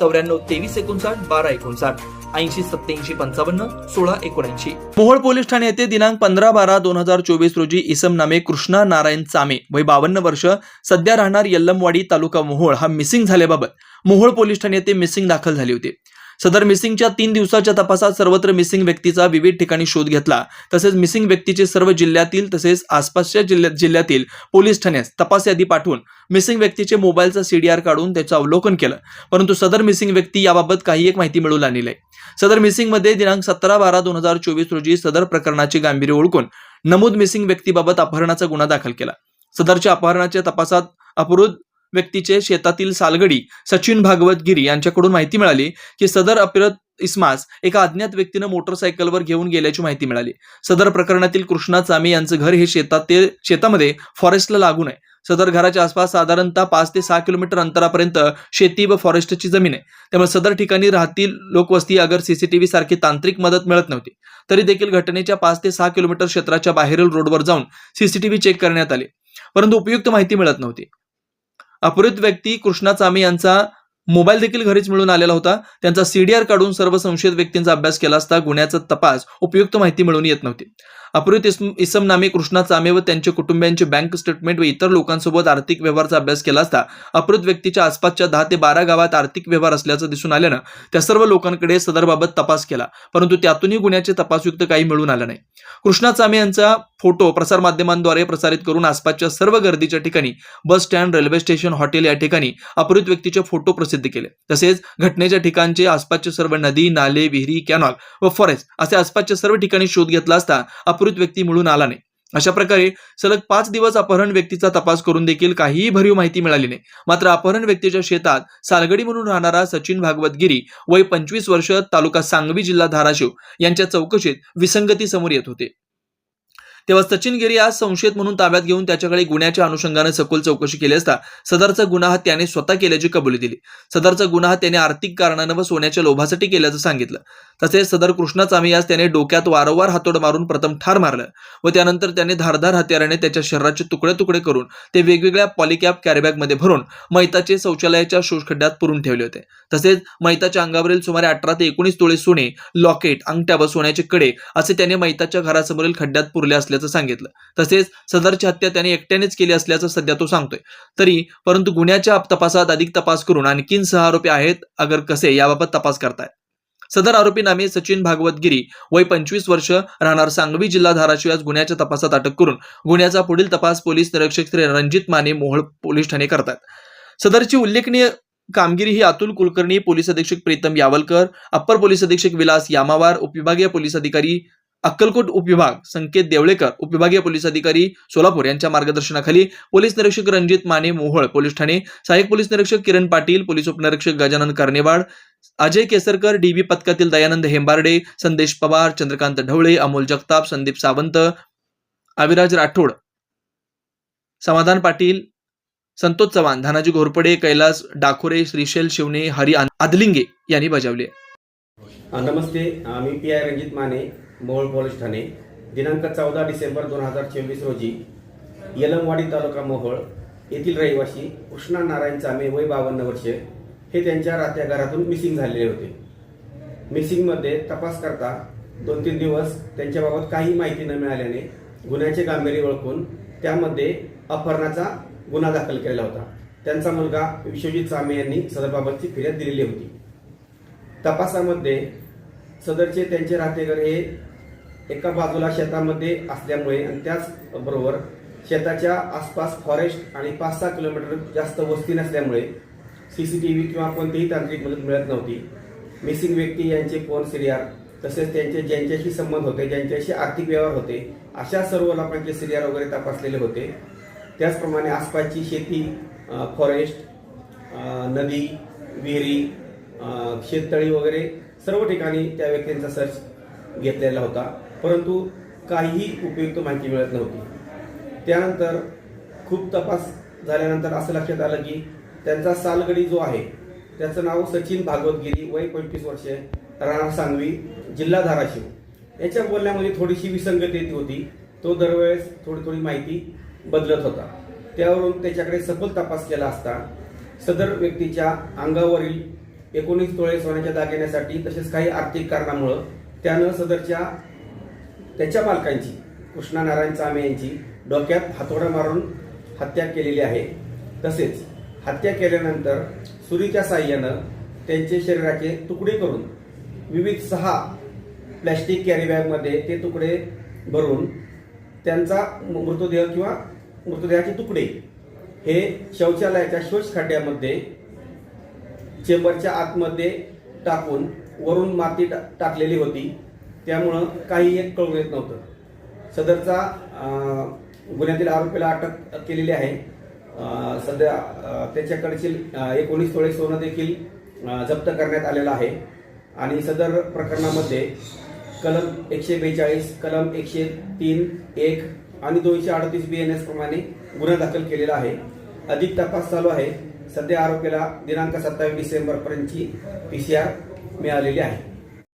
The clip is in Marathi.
चौऱ्याण्णव तेवीस एकोणसाठ बारा एकोणसाठ ऐंशी सत्याऐंशी पंचावन्न सोळा एकोणऐंशी. मोहोळ पोलीस ठाणे येथे दिनांक पंधरा बारा दोन हजार चोवीस रोजी इसम नामे कृष्णा नारायण चामे वय बावन्न वर्ष सध्या राहणार यल्लमवाडी तालुका मोहोळ हा मिसिंग झाल्याबाबत. मोहोळ पोलीस ठाणे येथे मिसिंग दाखल झाली होती. सदर मिसिंगच्या तीन दिवसाच्या तपासात सर्वत्र मिसिंग व्यक्तीचा विविध ठिकाणी शोध घेतला. तसेच मिसिंग व्यक्तीचे सर्व जिल्ह्यातील तसेच आसपासच्या जिल्ह्यात जिल्ह्यातील पोलीस ठाण्यास तपास यादी पाठवून मिसिंग व्यक्तीचे मोबाईलचा सीडीआर काढून त्याचं अवलोकन केलं. परंतु सदर मिसिंग व्यक्ती याबाबत काही एक माहिती मिळू लागली आहे. सदर मिसिंगमध्ये दिनांक सतरा बारा दोन हजार चोवीस रोजी सदर प्रकरणाची गांभीर्य ओळखून नमूद मिसिंग व्यक्तीबाबत अपहरणाचा गुन्हा दाखल केला. सदरच्या अपहरणाच्या तपासात अपहृत व्यक्तीचे शेतातील सालगडी सचिन भागवत गिरी यांच्याकडून माहिती मिळाली की सदर अपिरत इस्मास एका अज्ञात व्यक्तीनं मोटरसायकलवर घेऊन गेल्याची माहिती मिळाली. सदर प्रकरणातील कृष्णा चामे यांचं घर हे शेतात ते शेतामध्ये फॉरेस्टला लागून आहे सदर घराच्या आसपास साधारणतः पाच ते सहा किलोमीटर अंतरापर्यंत शेती व फॉरेस्टची जमीन आहे. त्यामुळे सदर ठिकाणी राहतील लोकवस्ती अगर सीसीटीव्ही सारखी तांत्रिक मदत मिळत नव्हती. तरी देखील घटनेच्या पाच ते सहा किलोमीटर क्षेत्राच्या बाहेरील रोडवर जाऊन सीसीटीव्ही चेक करण्यात आले. परंतु उपयुक्त माहिती मिळत नव्हती. अपहृत व्यक्ती कृष्णा चामे यांचा मोबाईल देखील घरीच मिळून आलेला होता. त्यांचा सीडीआर काढून सर्व संशयित व्यक्तींचा अभ्यास केला असता गुन्ह्याचा तपास उपयुक्त माहिती मिळून येत नव्हती. अपहृत इसम नामे कृष्णा चामे व त्यांच्या कुटुंबियांचे बँक स्टेटमेंट व इतर लोकांसोबत आर्थिक व्यवहारचा अभ्यास केला असता अपहृत व्यक्तीच्या आसपासच्या दहा ते बारा गावात आर्थिक व्यवहार असल्याचं दिसून आल्यानं त्या सर्व लोकांकडे सदरबाबत तपास केला परंतु त्यातूनही गुन्ह्याचे तपासयुक्त काही मिळून आलं नाही. कृष्णा चामे यांचा फोटो प्रसारमाध्यमांद्वारे प्रसारित करून आसपासच्या सर्व गर्दीच्या ठिकाणी bus stand railway station hotel या ठिकाणी अपहृत व्यक्तीचे फोटो प्रसिद्ध केले. तसेच घटनेच्या ठिकाणचे आसपासचे सर्व नदी नाले विहिरी कॅनॉल व फॉरेस्ट असे आसपासच्या सर्व ठिकाणी शोध घेतला असता अपहृत व्यक्ती मिळून आला नाही. अशा प्रकारे सलग पाच दिवस अपहरण व्यक्तीचा तपास करून देखील काहीही भरीव माहिती मिळाली नाही. मात्र अपहरण व्यक्तीच्या शेतात सालगडी म्हणून राहणारा सचिन भागवत गिरी वय पंचवीस वर्ष तालुका सांगवी जिल्हा धाराशिव यांच्या चौकशीत विसंगती समोर येत होते. तेव्हा सचिन गिरी आज संशयित म्हणून ताब्यात घेऊन त्याच्याकडे गुन्ह्याच्या अनुषंगाने सखोल चौकशी केली असता सदरचा गुन्हा हा त्याने स्वतः केल्याची कबुली दिली. सदरचा गुन्हा हा त्याने आर्थिक कारणानं व सोन्याच्या लोभासाठी केल्याचं सांगितलं. तसेच सदर कृष्णा चामी यास त्याने डोक्यात वारंवार हातोड मारून प्रथम ठार मारलं व त्यानंतर त्याने धारधार हत्याराने त्याच्या शरीराचे तुकडे तुकडे करून ते वेगवेगळ्या पॉलिकॅप कॅरीबॅगमध्ये भरून मैताचे शौचालयाच्या शोषखड्ड्यात पुरून ठेवले होते. तसेच मैताच्या अंगावरील सुमारे अठरा ते एकोणीस तोळे सोने लॉकेट अंगठ्या व सोन्याचे कडे असे त्याने मैताच्या घरासमोरील खड्ड्यात पुरले असले असल्याचं सांगितलं. तसेच सदरची हत्या त्याने एकट्यानेच केली असल्याचं सध्या तो सांगतोय. तरी परंतु गुन्ह्याच्या तपासात अधिक तपास करून आणखीन सहा आरोपी आहेत अगर कसे याबाबत तपास करतायत. सदर आरोपी नामे सचिन भागवतगिरी वय पंचवीस वर्ष राहणार सांगवी जिल्हा धाराशिव आज गुन्ह्याच्या तपासात अटक करून गुन्ह्याचा पुढील तपास पोलीस निरीक्षक श्री रणजित माने मोहोळ पोलीस ठाणे करतात. सदरची उल्लेखनीय कामगिरी ही अतुल कुलकर्णी पोलीस अधीक्षक प्रीतम यावलकर अप्पर पोलीस अधीक्षक विलास यामावार उपविभागीय पोलीस अधिकारी अक्कलकोट उपविभाग संकेत देवळेकर उपविभागीय पोलीस अधिकारी सोलापूर यांच्या मार्गदर्शनाखाली पोलीस निरीक्षक रणजित माने मोहोळ पोलीस ठाणे सहाय्यक पोलीस निरीक्षक किरण पाटील पोलीस उपनिरीक्षक गजानन कर्नेवाड अजय केसरकर डीबी पथकातील दयानंद हेंबार्डे संदेश पवार चंद्रकांत ढवळे अमोल जगताप संदीप सावंत अविराज राठोड समाधान पाटील संतोष चव्हाण धनाजी घोरपडे कैलास डाखोरे श्रीशैल शिवणे हरी आदलिंगे यांनी बजावले. नमस्ते. मी P I Ranjit Mane. Mohol police Thane दिनांक चौदा डिसेंबर दोन हजार चोवीस रोजी यलमवाडी तालुका मोहोळ येथील रहिवासी कृष्णा नारायण चामे वय बावन्न वर्षे हे त्यांच्या राहत्या घरातून मिसिंग झालेले होते. मिसिंगमध्ये तपास करता दोन तीन दिवस त्यांच्याबाबत काही माहिती न मिळाल्याने गुन्ह्याचे गांभीर्य ओळखून त्यामध्ये अपहरणाचा गुन्हा दाखल केलेला होता. त्यांचा मुलगा विश्वजित चामे यांनी सदरबाबतची फिर्याद दिलेली होती. तपासामध्ये सदरचे त्यांचे राहतेघर हे एका बाजूला शेतामध्ये असल्यामुळे आणि त्याचबरोबर शेताच्या आसपास फॉरेस्ट आणि पाच सहा किलोमीटर जास्त वस्ती नसल्यामुळे सी सी टी व्ही किंवा कोणतीही तांत्रिक मदत मिळत नव्हती. मिसिंग व्यक्ती यांचे फोन सिरियार तसेच त्यांचे ज्यांच्याशी संबंध होते ज्यांच्याशी आर्थिक व्यवहार होते अशा सर्व लोकांचे सिरियार वगैरे तपासलेले होते. त्याचप्रमाणे आसपासची शेती फॉरेस्ट नदी विहिरी शेततळी वगैरे सर्व ठिकाणी त्या व्यक्तींचा सर्च घेतलेला होता. परंतु काहीही उपयुक्त माहिती मिळत नव्हती. त्यानंतर खूप तपास झाल्यानंतर असं लक्षात आलं की त्यांचा सालगडी जो आहे त्याचं नाव सचिन भागवतगिरी वय पंचवीस वर्षे राणा सांगवी जिल्हा धाराशिव याच्या बोलण्यामध्ये थोडीशी विसंगती येत होती. तो दरवेळेस थोडी थोडी माहिती बदलत होता. त्यावरून त्याच्याकडे सखोल तपास केला असता सदर व्यक्तीच्या अंगावरील एकोणीस तोळे सोन्याच्या दागिन्यासाठी तसेच काही आर्थिक कारणामुळं त्यानं सदरच्या त्याच्या मालकांची कृष्णा नारायण चामे यांची डोक्यात हातोडा मारून हत्या केलेली आहे. तसेच हत्या केल्यानंतर सुरीच्या साह्यानं त्यांचे शरीराचे तुकडे करून विविध सहा प्लॅस्टिक कॅरीबॅगमध्ये ते तुकडे भरून त्यांचा मृतदेह किंवा मृतदेहाचे तुकडे हे शौचालयाच्या शोषखड्ड्यामध्ये चेंबरच्या आतमध्ये टाकून वरून माती टाकलेली होती. त्यामुळं काही एक कळून येत नव्हतं. सदरचा गुन्ह्यातील आरोपीला अटक केलेली आहे. सध्या अं, एकोणीस तोळे सोनं देखील जप्त करण्यात आलेलं आहे. आणि सदर प्रकरणामध्ये कलम एकशे बेचाळीस कलम एकशे तीन एक आणि दोनशे अडतीस बी एन एस प्रमाणे गुन्हा दाखल केलेला आहे. अधिक तपास चालू आहे. सध्या आरोपीला दिनांक सत्तावीस डिसेंबरपर्यंतची पी सी आर मिळालेली आहे.